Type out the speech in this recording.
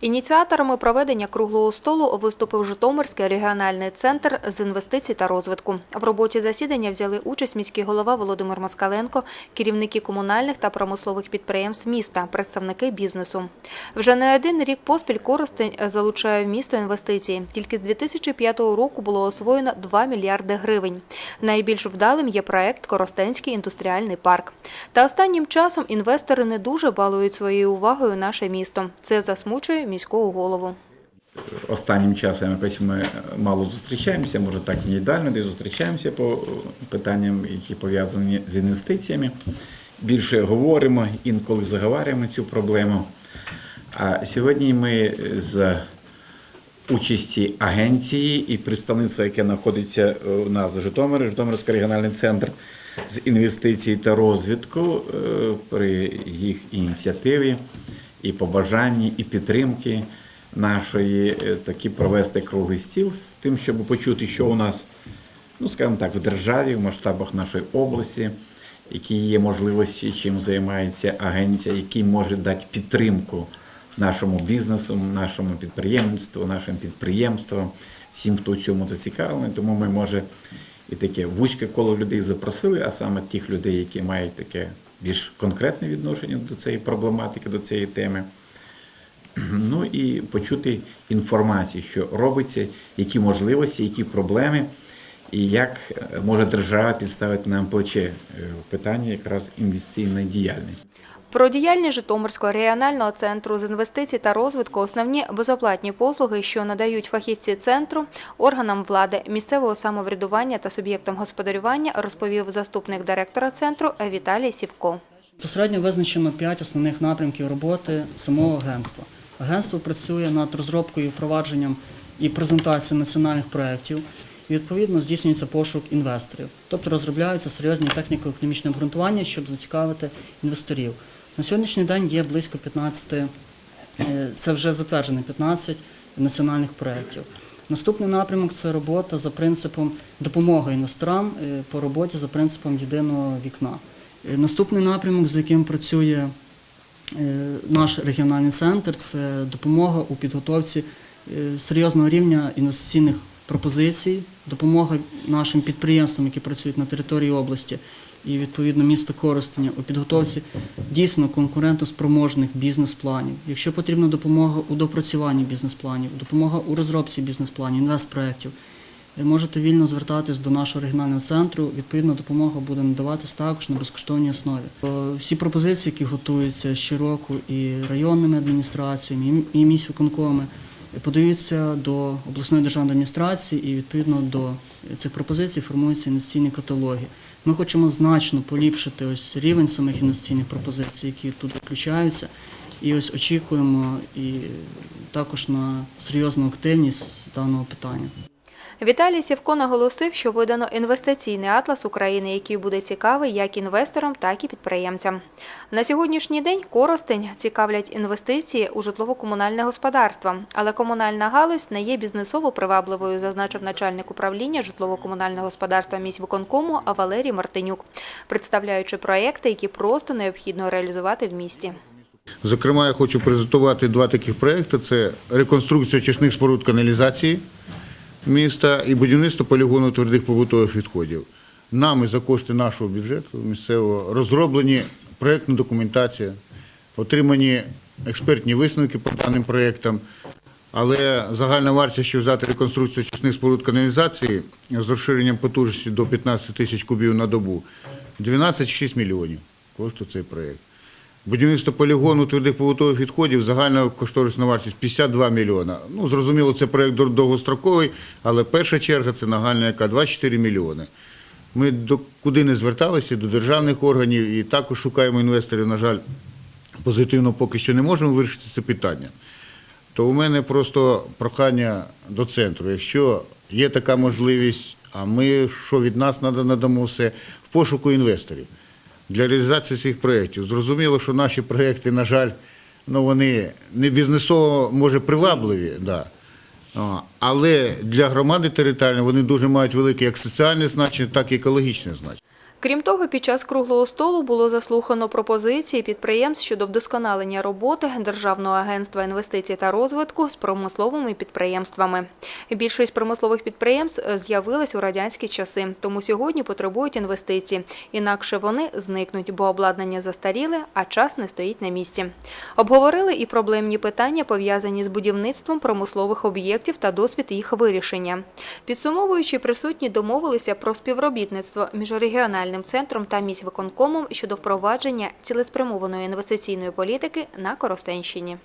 Ініціаторами проведення круглого столу виступив Житомирський регіональний центр з інвестицій та розвитку. В роботі засідання взяли участь міський голова Володимир Москаленко, керівники комунальних та промислових підприємств міста, представники бізнесу. Вже не один рік поспіль Коростень залучає в місто інвестиції. Тільки з 2005 року було освоєно 2 мільярди гривень. Найбільш вдалим є проект Коростенський індустріальний парк. Та останнім часом інвестори не дуже балують своєю увагою наше місто. Це засмучує міського голову. Останнім часом якось ми мало зустрічаємося, може так і не ідеально, де зустрічаємося по питанням, які пов'язані з інвестиціями. Більше говоримо, інколи заговорюємо цю проблему. А сьогодні ми з участі агенції і представництва, яке знаходиться у нас в Житомирі, Житомирський регіональний центр з інвестицій та розвитку е, при їх ініціативі і побажанні, і підтримки нашої е, таки провести круглий стіл з тим, щоб почути, що у нас, ну скажімо так, в державі, в масштабах нашої області, які є можливості, чим займається агенція, які може дати підтримку нашому бізнесу, нашому підприємництву, нашим підприємствам, всім, хто в цьому зацікавлений. Тому ми може і таке вузьке коло людей запросили, а саме тих людей, які мають таке більш конкретне відношення до цієї проблематики, до цієї теми. Ну і почути інформацію, що робиться, які можливості, які проблеми, і як е, може держава підставити нам плече е, в питанні якраз інвестиційної діяльності. Про діяльність Житомирського регіонального центру з інвестицій та розвитку основні безоплатні послуги, що надають фахівці центру органам влади, місцевого самоврядування та суб'єктам господарювання, розповів заступник директора центру Віталій Сівко. Безпосередньо визначено п'ять основних напрямків роботи самого агентства. Агентство працює над розробкою, впровадженням і презентацією національних проєктів. І відповідно здійснюється пошук інвесторів, тобто розробляються серйозні техніко-економічні обґрунтування, щоб зацікавити інвесторів. На сьогоднішній день є близько 15, е, це вже затверджено 15 національних проєктів. Наступний напрямок це робота за принципом допомоги інвесторам е, по роботі за принципом єдиного вікна. Е, Наступний напрямок, з яким працює наш регіональний центр, це допомога у підготовці серйозного рівня інвестиційних пропозицій, допомога нашим підприємствам, які працюють на території області і відповідно міста Коростеня у підготовці дійсно конкурентоспроможних бізнес-планів. Якщо потрібна допомога у допрацюванні бізнес-планів, допомога у розробці бізнес-планів, інвестпроєктів, ви можете вільно звертатись до нашого регіонального центру. Відповідна допомога буде надаватись також на безкоштовній основі. Е, Всі пропозиції, які готуються щороку і районними адміністраціями, і міськвиконкоми, подаються до обласної державної адміністрації, і відповідно до цих пропозицій формуються інвестиційні каталоги. Ми хочемо значно поліпшити ось рівень самих інвестиційних пропозицій, які тут включаються. І ось очікуємо і також на серйозну активність даного питання. Віталій Сівко наголосив, що видано інвестиційний атлас України, який буде цікавий як інвесторам, так і підприємцям. На сьогоднішній день Коростень цікавлять інвестиції у житлово-комунальне господарство, але комунальна галузь не є бізнесово привабливою, зазначив начальник управління житлово-комунального господарства міськвиконкому Валерій Мартинюк, представляючи проекти, які просто необхідно реалізувати в місті. Зокрема, я хочу презентувати два таких проекти: це реконструкція очисних споруд каналізації міста і будівництво полігону твердих побутових відходів. Нами за кошти нашого бюджету місцевого розроблені проєктна документація, отримані експертні висновки по даним проєктам. Але загальна вартість, що взяти реконструкцію очисних споруд каналізації з розширенням потужності до 15 тисяч кубів на добу 12,6 мільйонів коштує цей проєкт. Будівництво полігону твердих побутових відходів, загальна кошторисна вартість 52 мільйона. Ну, зрозуміло, це проєкт довгостроковий, але перша черга це нагальна, яка 24 мільйони. Ми до куди не зверталися, до державних органів і також шукаємо інвесторів. На жаль, позитивно поки що не можемо вирішити це питання. То у мене просто прохання до центру. Якщо є така можливість, а ми що від нас надамо все в пошуку інвесторів для реалізації своїх проєктів. Зрозуміло, що наші проєкти, на жаль, ну вони не бізнесово, може, привабливі, да. Але для громади територіальної вони дуже мають велике як соціальне значення, так і екологічне значення. Крім того, під час круглого столу було заслухано пропозиції підприємств щодо вдосконалення роботи Державного агентства інвестицій та розвитку з промисловими підприємствами. Більшість промислових підприємств е, з'явились у радянські часи, тому сьогодні потребують інвестицій. Інакше вони зникнуть, бо обладнання застаріле, а час не стоїть на місці. Обговорили і проблемні питання, пов'язані з будівництвом промислових об'єктів та досвід їх вирішення. Підсумовуючи, присутні домовилися про співробітництво між регіональним центром та міськвиконкомом щодо впровадження цілеспрямованої інвестиційної політики на Коростенщині.